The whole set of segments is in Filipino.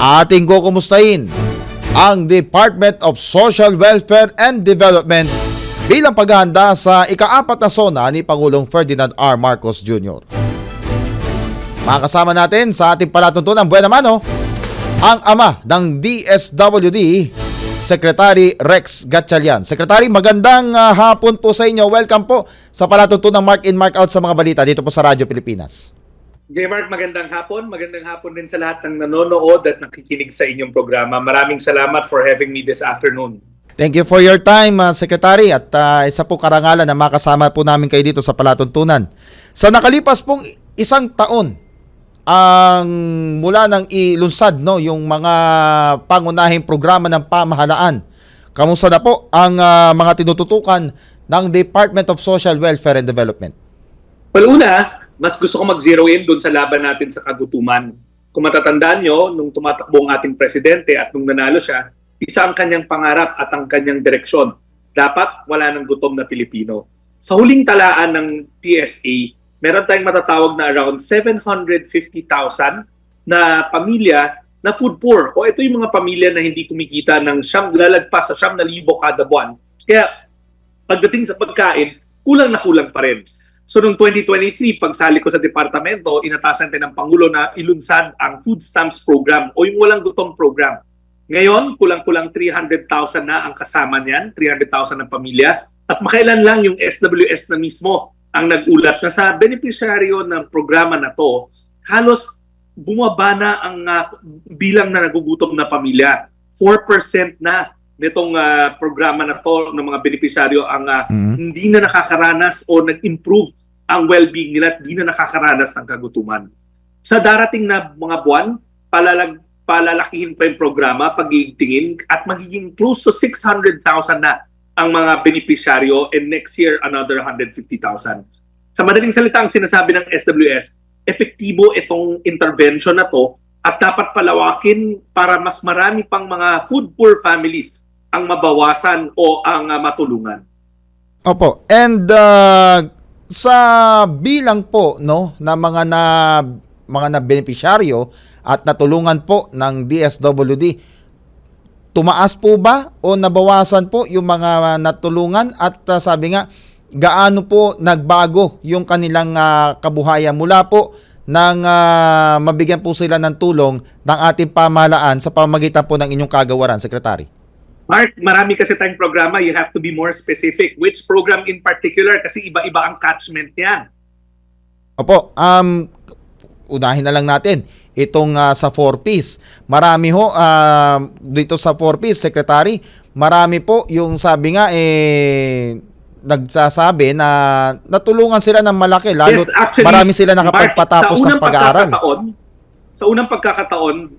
ating kukumustahin ang Department of Social Welfare and Development bilang paghahanda sa ikaapat na sona ni Pangulong Ferdinand R. Marcos Jr. Makakasama natin sa ating palatuntunan buwan naman oh, ang ama ng DSWD, Secretary Rex Gatchalian. Secretary, magandang ah, hapon po sa inyo. Welcome po sa palatuntunan Mark in Mark out sa mga balita dito po sa Radyo Pilipinas. J. Mark, magandang hapon. Magandang hapon din sa lahat ng nanonood at nakikinig sa inyong programa. Maraming salamat for having me this afternoon. Thank you for your time, uh, Secretary. At uh, isa po karangalan na makasama po namin kayo dito sa palatuntunan. Sa nakalipas pong isang taon, ang mula ng ilunsad no yung mga pangunahing programa ng pamahalaan. Kamusta na po ang uh, mga tinututukan ng Department of Social Welfare and Development? Well, una, mas gusto ko mag-zero in doon sa laban natin sa kagutuman. Kung matatandaan nyo, nung tumatakbo ang ating presidente at nung nanalo siya, isa ang kanyang pangarap at ang kanyang direksyon. Dapat wala ng gutom na Pilipino. Sa huling talaan ng PSA, meron tayong matatawag na around 750,000 na pamilya na food poor. O ito yung mga pamilya na hindi kumikita ng siyam, lalagpas sa siyam na libo kada buwan. Kaya pagdating sa pagkain, kulang na kulang pa rin. So noong 2023, pagsali ko sa departamento, inatasan din ng Pangulo na ilunsad ang food stamps program o yung walang gutom program. Ngayon, kulang-kulang 300,000 na ang kasama niyan, 300,000 ng pamilya. At makailan lang yung SWS na mismo ang nagulat na sa benepisyaryo ng programa na to, halos bumaba na ang ah, bilang na nagugutom na pamilya. 4% na nitong ah, programa na to ng mga benepisyaryo ang ah, Mhm. hindi na nakakaranas o nag-improve ang well-being nila at hindi na nakakaranas ng kagutuman. Sa darating na mga buwan, palalag, palalakihin pa yung programa, pagigingin at magiging close to 600,000 na ang mga benepisyaryo and next year another 150,000. Sa madaling salita, ang sinasabi ng SWS, epektibo itong intervention na to at dapat palawakin para mas marami pang mga food poor families ang mabawasan o ang ah, matulungan. Opo. And uh, sa bilang po no na mga na mga na benepisyaryo at natulungan po ng DSWD tumaas po ba o nabawasan po yung mga natulungan at uh, sabi nga gaano po nagbago yung kanilang uh, kabuhayan mula po nang uh, mabigyan po sila ng tulong ng ating pamahalaan sa pamagitan po ng inyong kagawaran, Secretary? Mark, marami kasi tayong programa. You have to be more specific. Which program in particular? Kasi iba-iba ang catchment niyan. Opo, um, unahin na lang natin itong ah, sa 4-piece. Marami ho ah, dito sa 4-piece, Secretary, marami po yung sabi nga eh nagsasabi na natulungan sila ng malaki lalo Yes, actually, marami sila nakapagpatapos ng pag-aaral. sa unang pagkakataon,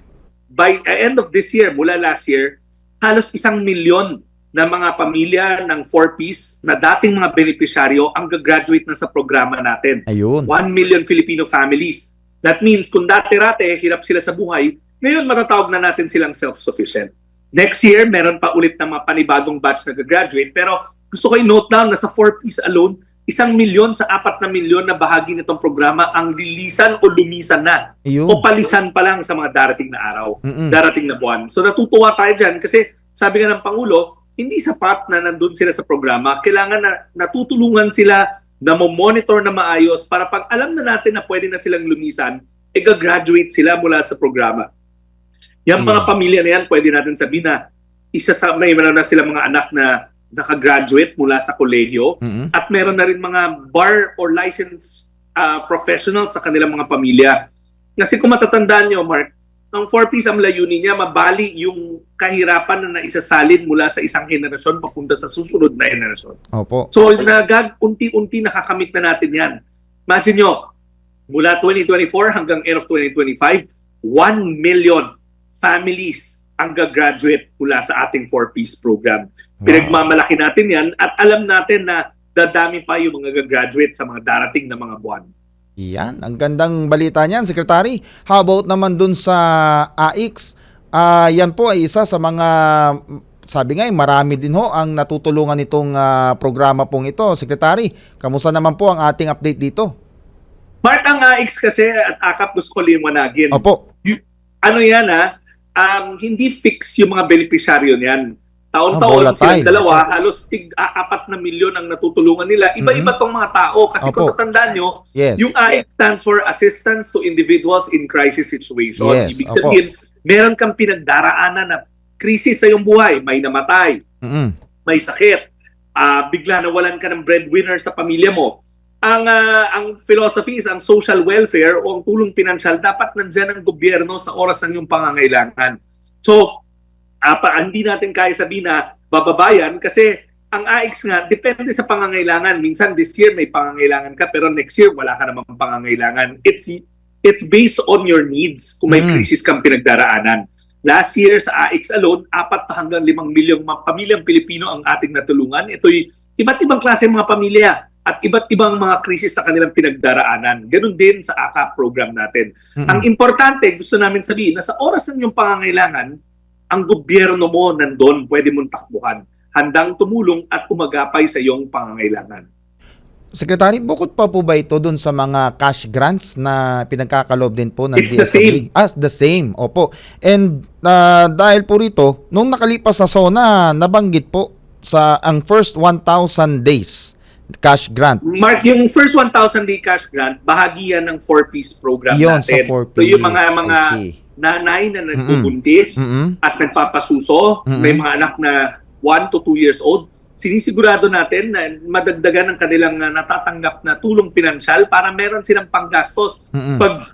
by uh, end of this year, mula last year, halos isang milyon na mga pamilya ng 4-piece na dating mga benepisyaryo ang gagraduate na sa programa natin. Ayun. 1 million Filipino families. That means kung dati-rate hirap sila sa buhay, ngayon matatawag na natin silang self-sufficient. Next year, meron pa ulit ng mga panibagong batch na gagraduate pero gusto ko i-note down na sa 4-piece alone, isang milyon sa apat na milyon na bahagi nitong programa ang lilisan o lumisan na Ayun. o palisan pa lang sa mga darating na araw, Mm-mm. darating na buwan. So natutuwa tayo dyan kasi sabi nga ng Pangulo, hindi sapat na nandun sila sa programa. Kailangan na natutulungan sila na monitor na maayos para pag alam na natin na pwede na silang lumisan, e graduate sila mula sa programa. Yung mga Mm. pamilya na yan, pwede natin sabihin na isa sa may na sila mga anak na nakagraduate mula sa kolehiyo Mm-mm. at meron na rin mga bar or licensed uh, professionals sa kanilang mga pamilya. Kasi kung matatandaan nyo, Mark, ang 4Ps ang layunin niya, mabali yung kahirapan na naisasalin mula sa isang henerasyon papunta sa susunod na henerasyon. Opo. So, nagag unti-unti nakakamit na natin yan. Imagine nyo, mula 2024 hanggang end of 2025, 1 million families ang gagraduate mula sa ating 4Ps program. Pinagmamalaki natin yan at alam natin na dadami pa yung mga gagraduate sa mga darating na mga buwan. Yan, ang gandang balita niyan, Secretary. How about naman dun sa AX? Ah, yan po ay isa sa mga sabi nga, eh, marami din ho ang natutulungan nitong ah, programa pong ito. Secretary, kamusta naman po ang ating update dito? Mark, ang AX kasi at AKAP gusto ko liwanagin. Opo. Ano yan ha? Um, hindi fix yung mga beneficiaryo niyan. Ah, Taon-taon volatile. silang dalawa, halos tig a- apat na milyon ang natutulungan nila. Iba-iba tong mga tao kasi Opo. kung tatandaan nyo, Yes. yung AIC stands for Assistance to Individuals in Crisis Situation. Yes, Ibig opo. sabihin, meron kang pinagdaraanan na krisis sa iyong buhay, may namatay, Mm-mm. may sakit, ah, bigla nawalan ka ng breadwinner sa pamilya mo. Ang ah, ang philosophy is ang social welfare o ang tulong pinansyal dapat nandiyan ang gobyerno sa oras ng iyong pangangailangan. So, ah, pa, hindi natin kaya sabihin na bababayan kasi ang AX nga depende sa pangangailangan. Minsan this year may pangangailangan ka pero next year wala ka namang pangangailangan. It's it's based on your needs kung may Mm. krisis kang pinagdaraanan. Last year sa AX alone, apat na hanggang limang milyong mga pamilyang Pilipino ang ating natulungan. Ito'y iba't ibang klase ng mga pamilya at iba't ibang mga krisis na kanilang pinagdaraanan. Ganun din sa AKA program natin. Mm-mm. Ang importante, gusto namin sabihin na sa oras ng iyong pangangailangan, ang gobyerno mo nandun, pwede mong takbuhan. Handang tumulong at umagapay sa iyong pangangailangan. Secretary, bukod pa po ba ito dun sa mga cash grants na pinagkakalob din po ng It's the DSWD? Ah, the same. Opo. And ah, dahil po rito, nung nakalipas na SONA, nabanggit po sa ang first 1,000 days cash grant. Mark, yung first 1,000 day cash grant, bahagi yan ng 4-piece program Yun, sa natin. 4 So yung mga mga I see. nanay na nagbubuntis Mm-mm. at nagpapasuso, Mm-mm. may mga anak na 1 to 2 years old, sinisigurado natin na madagdagan ang kanilang uh, natatanggap na tulong pinansyal para meron silang panggastos Mm-mm. pag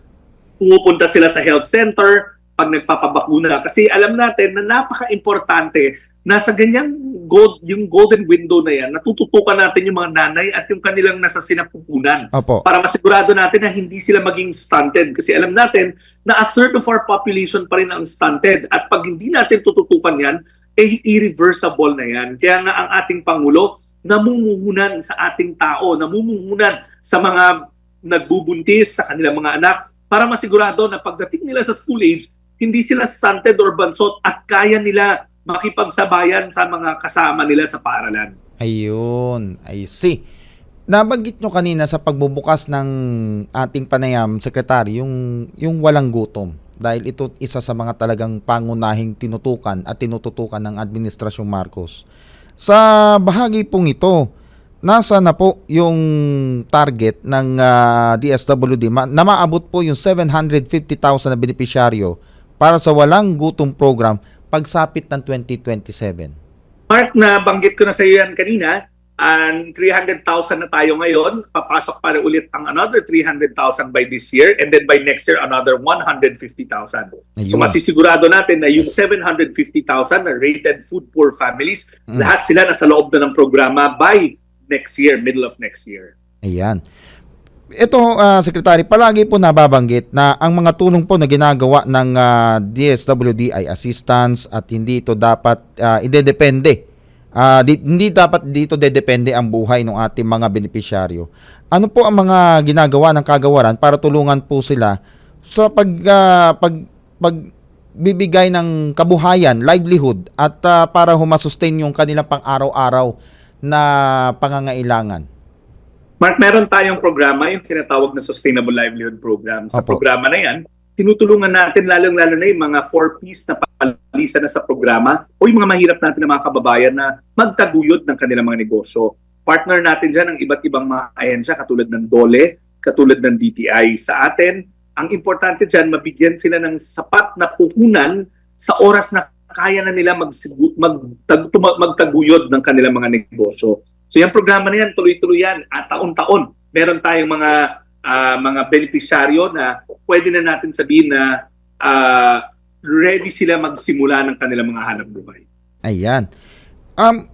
pumupunta sila sa health center, pag nagpapabakuna. Kasi alam natin na napaka-importante na sa ganyang gold, yung golden window na yan, natututukan natin yung mga nanay at yung kanilang nasa sinapupunan Opo. para masigurado natin na hindi sila maging stunted. Kasi alam natin na a third of our population pa rin ang stunted. At pag hindi natin tututukan yan, eh irreversible na yan. Kaya nga ang ating Pangulo, namumuhunan sa ating tao, namumuhunan sa mga nagbubuntis, sa kanilang mga anak, para masigurado na pagdating nila sa school age, hindi sila stunted or bansot at kaya nila makipagsabayan sa mga kasama nila sa paaralan. Ayun, I see. Nabanggit nyo kanina sa pagbubukas ng ating panayam, Secretary, yung, yung walang gutom. Dahil ito isa sa mga talagang pangunahing tinutukan at tinututukan ng Administrasyong Marcos. Sa bahagi pong ito, nasa na po yung target ng ah, DSWD na maabot po yung 750,000 na benepisyaryo para sa walang gutom program pagsapit ng 2027. Mark, na banggit ko na sa iyo yan kanina, and 300,000 na tayo ngayon. Papasok pa ulit ang another 300,000 by this year and then by next year another 150,000. Ayun. So masisigurado natin na yung 750,000 na rated food poor families, Mm. lahat sila nasa loob na ng programa by next year, middle of next year. Ayan. Ito, ah, Secretary, palagi po nababanggit na ang mga tulong po na ginagawa ng ah, DSWD ay assistance at hindi ito dapat uh, idedepende. Ah, di- hindi dapat dito dedepende ang buhay ng ating mga benepisyaryo. Ano po ang mga ginagawa ng kagawaran para tulungan po sila sa pag, ah, pag, pag bibigay ng kabuhayan, livelihood at ah, para humasustain yung kanilang pang-araw-araw na pangangailangan? Mark, meron tayong programa, yung tinatawag na Sustainable Livelihood Program. Sa Opo. programa na yan, tinutulungan natin lalong-lalo na yung mga 4Ps na palisan na sa programa o yung mga mahirap natin na mga kababayan na magtaguyod ng kanilang mga negosyo. Partner natin dyan ang iba't ibang mga ahensya katulad ng DOLE, katulad ng DTI. Sa atin, ang importante dyan, mabigyan sila ng sapat na puhunan sa oras na kaya na nila magsigu- magtag- magtaguyod ng kanilang mga negosyo. So yung programa na yan, tuloy-tuloy yan. At taon-taon, meron tayong mga ah, mga benepisyaryo na pwede na natin sabihin na ah, ready sila magsimula ng kanilang mga hanap buhay. Ayan. Um,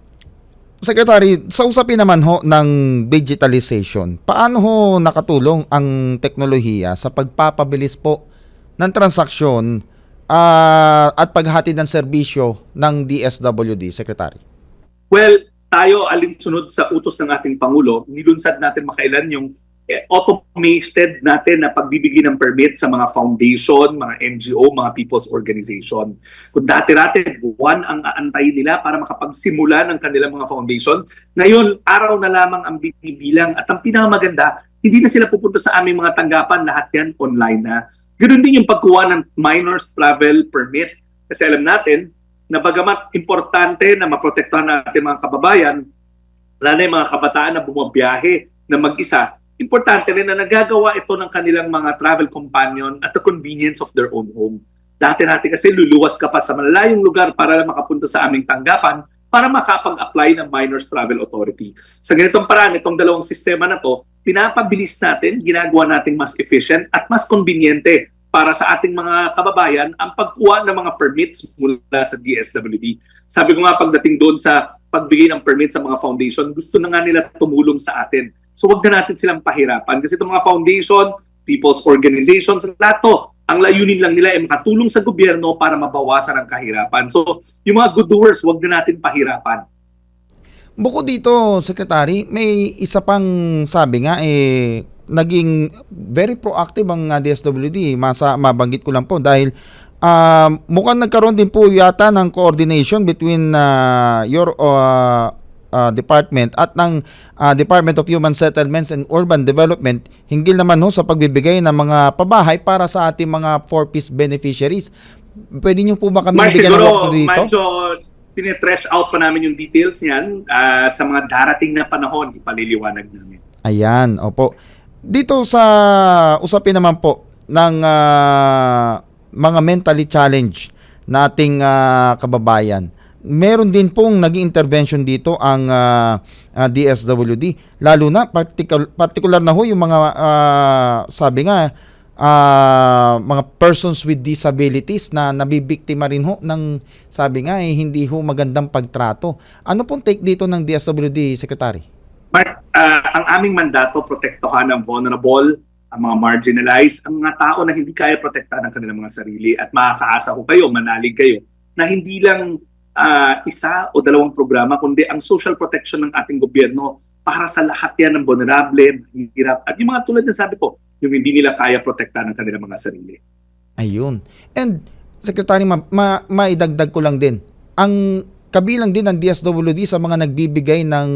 Secretary, sa usapin naman ho ng digitalization, paano ho nakatulong ang teknolohiya sa pagpapabilis po ng transaksyon ah, at paghatid ng serbisyo ng DSWD, Secretary? Well, tayo alinsunod sa utos ng ating Pangulo, nilunsad natin makailan yung eh, automated natin na pagbibigay ng permit sa mga foundation, mga NGO, mga people's organization. Kung dati-dati, buwan ang aantayin nila para makapagsimula ng kanilang mga foundation, ngayon, araw na lamang ang binibilang at ang pinakamaganda, hindi na sila pupunta sa aming mga tanggapan, lahat yan online na. Ganoon din yung pagkuha ng minors travel permit Kasi alam natin na bagamat importante na maprotektahan natin mga kababayan, lalo yung mga kabataan na bumabiyahe na mag-isa, importante rin na nagagawa ito ng kanilang mga travel companion at the convenience of their own home. Dati natin kasi luluwas ka pa sa malalayong lugar para lang makapunta sa aming tanggapan para makapag-apply ng Minors Travel Authority. Sa ganitong paraan, itong dalawang sistema na to, pinapabilis natin, ginagawa natin mas efficient at mas konbinyente para sa ating mga kababayan ang pagkuha ng mga permits mula sa DSWD. Sabi ko nga pagdating doon sa pagbigay ng permit sa mga foundation, gusto na nga nila tumulong sa atin. So wag na natin silang pahirapan kasi itong mga foundation, people's organizations, lahat to, ang layunin lang nila ay makatulong sa gobyerno para mabawasan ang kahirapan. So yung mga good doers, wag na natin pahirapan. Bukod dito, Secretary, may isa pang sabi nga eh naging very proactive ang uh, DSWD. Masa mabanggit ko lang po dahil ah, mukhang nagkaroon din po yata ng coordination between ah, your uh, ah, department at ng ah, Department of Human Settlements and Urban Development hinggil naman ho sa pagbibigay ng mga pabahay para sa ating mga four-piece beneficiaries. Pwede niyo po ba kami Mark, bigyan ng walkthrough dito? medyo tinetrash out pa namin yung details niyan ah, sa mga darating na panahon, ipaliliwanag namin. Ayan, opo. Dito sa usapin naman po ng ah, mga mentally challenged nating ah, kababayan. Meron din pong naging intervention dito ang ah, ah, DSWD. Lalo na particular, particular na ho yung mga ah, sabi nga ah, mga persons with disabilities na nabibiktima rin ho ng sabi nga eh, hindi ho magandang pagtrato. Ano pong take dito ng DSWD Secretary? Mark, ah, ang aming mandato, protektahan ang vulnerable, ang mga marginalized, ang mga tao na hindi kaya protektahan ng kanilang mga sarili at makakaasa ko kayo, manalig kayo, na hindi lang ah, isa o dalawang programa, kundi ang social protection ng ating gobyerno para sa lahat yan ng vulnerable, hirap, at yung mga tulad na sabi ko, yung hindi nila kaya protektahan ng kanilang mga sarili. Ayun. And Secretary, ma- ma- maidagdag ko lang din. Ang kabilang din ng DSWD sa mga nagbibigay ng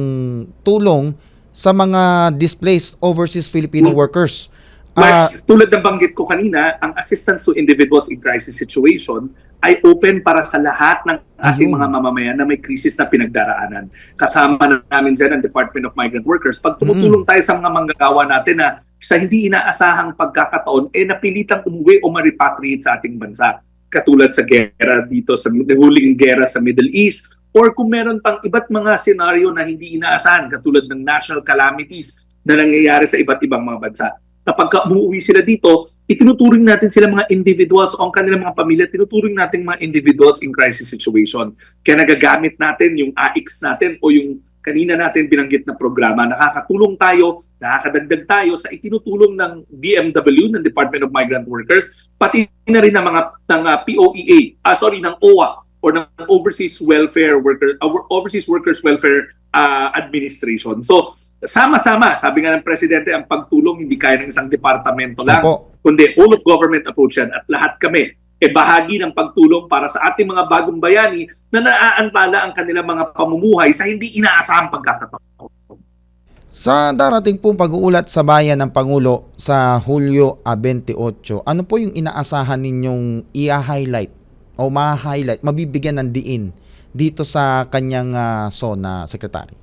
tulong sa mga displaced overseas Filipino Hmm. workers. Mark, tulad ng banggit ko kanina, ang assistance to individuals in crisis situation ay open para sa lahat ng ating Ayun. mga mamamayan na may krisis na pinagdaraanan. Kasama na namin dyan ang Department of Migrant Workers. Pag tumutulong tayo sa mga manggagawa natin na sa hindi inaasahang pagkakataon, eh napilitang umuwi o ma-repatriate sa ating bansa. Katulad sa gera dito, sa huling gera sa Middle East, or kung meron pang iba't mga senaryo na hindi inaasahan, katulad ng national calamities na nangyayari sa iba't ibang mga bansa kapag ka umuwi sila dito, itinuturing natin sila mga individuals o ang kanilang mga pamilya, tinuturing natin mga individuals in crisis situation. Kaya nagagamit natin yung AX natin o yung kanina natin binanggit na programa. Nakakatulong tayo, nakakadagdag tayo sa itinutulong ng DMW, ng Department of Migrant Workers, pati na rin ng mga ng ah, POEA, ah, sorry, ng OWA or ng Overseas Welfare Worker uh, Overseas Workers Welfare ah, Administration. So, sama-sama, sabi nga ng presidente, ang pagtulong hindi kaya ng isang departamento lang, Opo. kundi whole of government approach yan at lahat kami e bahagi ng pagtulong para sa ating mga bagong bayani na naaantala ang kanilang mga pamumuhay sa hindi inaasahang pagkakataon. sa darating pong pag-uulat sa bayan ng Pangulo sa Hulyo ah, 28, ano po yung inaasahan ninyong i-highlight o ma-highlight, mabibigyan ng diin dito sa kanyang ah, zona, Secretary?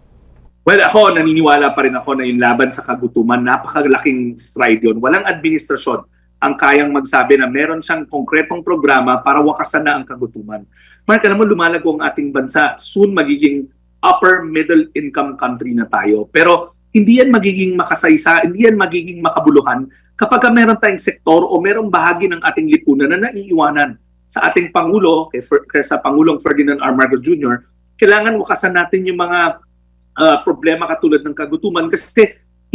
Well, ako, naniniwala pa rin ako na yung laban sa kagutuman, napakalaking stride yun. Walang administrasyon ang kayang magsabi na meron siyang konkretong programa para wakasan na ang kagutuman. Mark, alam mo, lumalago ang ating bansa. Soon magiging upper middle income country na tayo. Pero hindi yan magiging makasaysa, hindi yan magiging makabuluhan kapag ka meron tayong sektor o merong bahagi ng ating lipunan na naiiwanan sa ating Pangulo, kay, Fer- kay sa Pangulong Ferdinand R. Marcos Jr., kailangan wakasan natin yung mga uh, problema katulad ng kagutuman kasi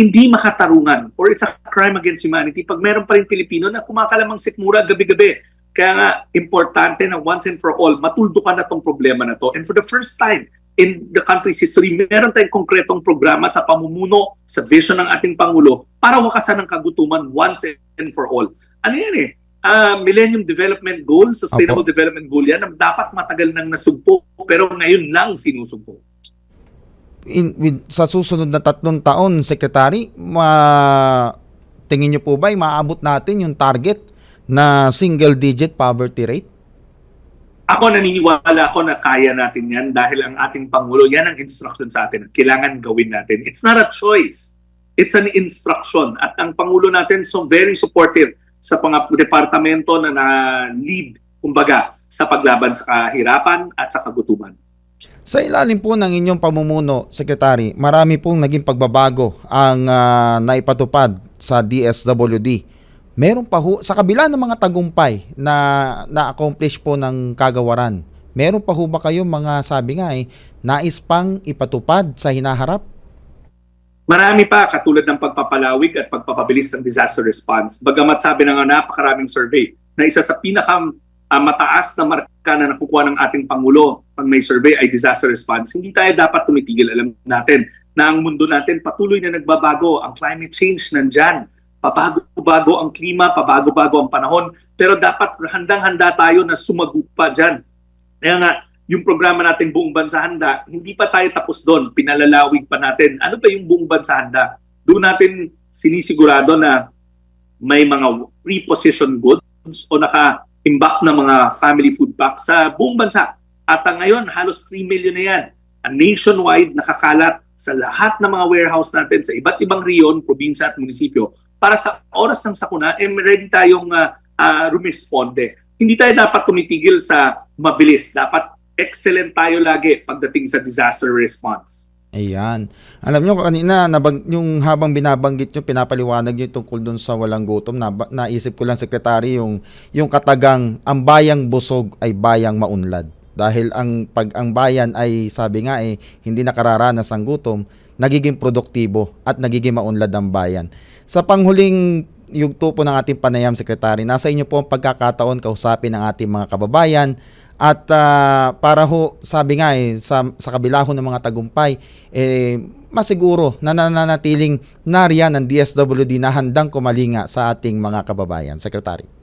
hindi makatarungan or it's a crime against humanity pag meron pa rin Pilipino na kumakalamang sikmura gabi-gabi. Kaya nga, importante na once and for all, matuldukan na tong problema na to. And for the first time in the country's history, meron tayong konkretong programa sa pamumuno, sa vision ng ating Pangulo para wakasan ng kagutuman once and for all. Ano yan eh? Ah, Millennium Development Goal, Sustainable Apo. Development Goal yan, na dapat matagal nang nasugpo pero ngayon lang sinusugpo. In, with, sa susunod na tatlong taon, Secretary, ma, tingin niyo po ba maabot natin yung target na single digit poverty rate? Ako naniniwala ako na kaya natin yan dahil ang ating Pangulo, yan ang instruction sa atin. Kailangan gawin natin. It's not a choice. It's an instruction. At ang Pangulo natin so very supportive sa pang departamento na na-lead, kumbaga, sa paglaban sa kahirapan at sa kagutuman. Sa ilalim po ng inyong pamumuno, Secretary, marami pong naging pagbabago ang ah, naipatupad sa DSWD. Meron pa ho, sa kabila ng mga tagumpay na na-accomplish po ng kagawaran, meron pa ho ba kayo mga sabi nga eh, nais pang ipatupad sa hinaharap? Marami pa katulad ng pagpapalawig at pagpapabilis ng disaster response. Bagamat sabi ng napakaraming survey na isa sa pinaka ah, mataas na marka na nakukuha ng ating Pangulo pag may survey ay disaster response, hindi tayo dapat tumitigil. Alam natin na ang mundo natin patuloy na nagbabago. Ang climate change nandyan. Pabago-bago ang klima, pabago-bago ang panahon. Pero dapat handang-handa tayo na sumagot pa dyan. Kaya nga, yung programa natin buong bansa handa, hindi pa tayo tapos doon. Pinalalawig pa natin. Ano ba yung buong bansa handa? Doon natin sinisigurado na may mga pre-positioned goods o naka-imbak na mga family food pack sa buong bansa. At ang ngayon, halos 3 million na yan. A nationwide nakakalat sa lahat ng mga warehouse natin sa iba't ibang riyon, probinsya at munisipyo para sa oras ng sakuna, eh, ready tayong uh, rumisponde. Hindi tayo dapat tumitigil sa mabilis. Dapat excellent tayo lagi pagdating sa disaster response. Ayan. Alam nyo kanina, nabang, yung habang binabanggit nyo, pinapaliwanag nyo tungkol dun sa walang gutom, na, naisip ko lang, Sekretary, yung, yung katagang, ang bayang busog ay bayang maunlad. Dahil ang pag ang bayan ay sabi nga eh hindi nakararanas ng gutom, nagiging produktibo at nagiging maunlad ang bayan. Sa panghuling yugto po ng ating panayam, Sekretary, nasa inyo po ang pagkakataon kausapin ng ating mga kababayan at ah, para ho, sabi nga eh, sa, sa kabila ho ng mga tagumpay, eh, masiguro na nananatiling nariyan ng DSWD na handang kumalinga sa ating mga kababayan. Sekretary.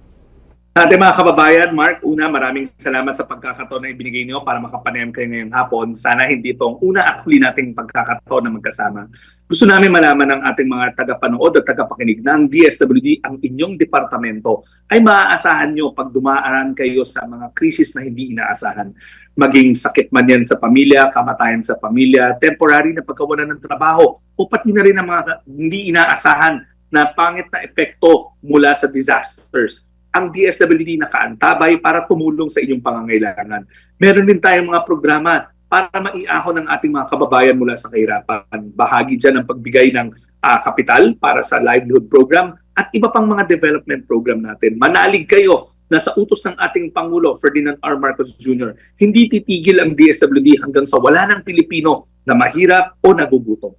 Ating mga kababayan, Mark, una maraming salamat sa pagkakataon na ibinigay niyo para makapanayam kayo ngayong hapon. Sana hindi itong una at huli nating pagkakataon na magkasama. Gusto namin malaman ng ating mga tagapanood at tagapakinig na ang DSWD, ang inyong departamento, ay maaasahan nyo pag dumaan kayo sa mga krisis na hindi inaasahan. Maging sakit man yan sa pamilya, kamatayan sa pamilya, temporary na pagkawalan ng trabaho, o pati na rin ang mga hindi inaasahan na pangit na epekto mula sa disasters ang DSWD nakaantabay para tumulong sa inyong pangangailangan. Meron din tayong mga programa para maiahon ng ating mga kababayan mula sa kahirapan. Bahagi dyan ang pagbigay ng ah, kapital para sa livelihood program at iba pang mga development program natin. Manalig kayo na sa utos ng ating Pangulo, Ferdinand R. Marcos Jr., hindi titigil ang DSWD hanggang sa wala ng Pilipino na mahirap o nagugutom.